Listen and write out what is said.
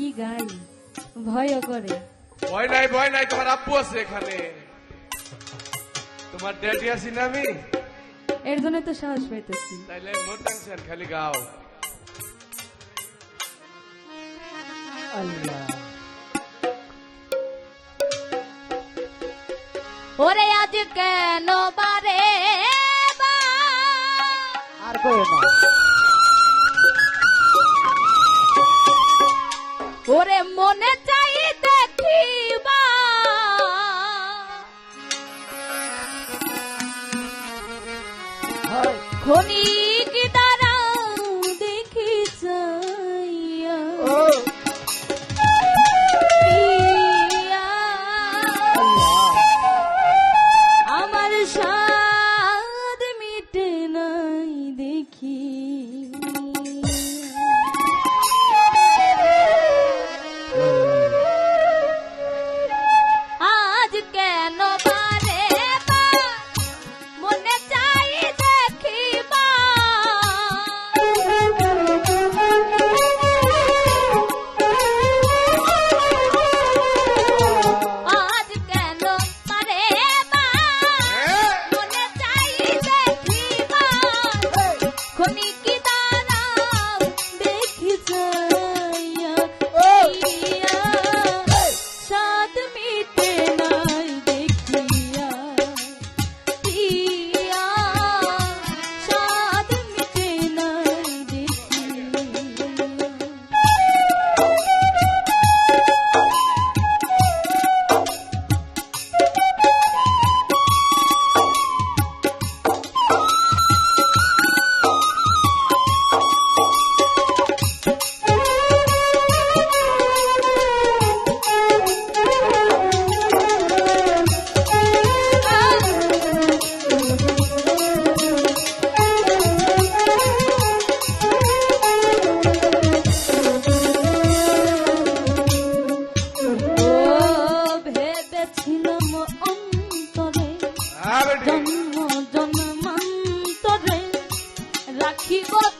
কি গাই? ভয় করে। ভয় নাই ভয় নাই তোমার আপু আছে এখানে। তোমার ড্যাডি আছি না আমি। এর জন্য তো সাহস পাইতেছি। তাইলে মোর টেনশন খালি গাও। আল্লাহ। ওরে আজ কেন বারে বা? আর কই না ওরে মনে চাই দেখিবা। খনি meet you. keep up.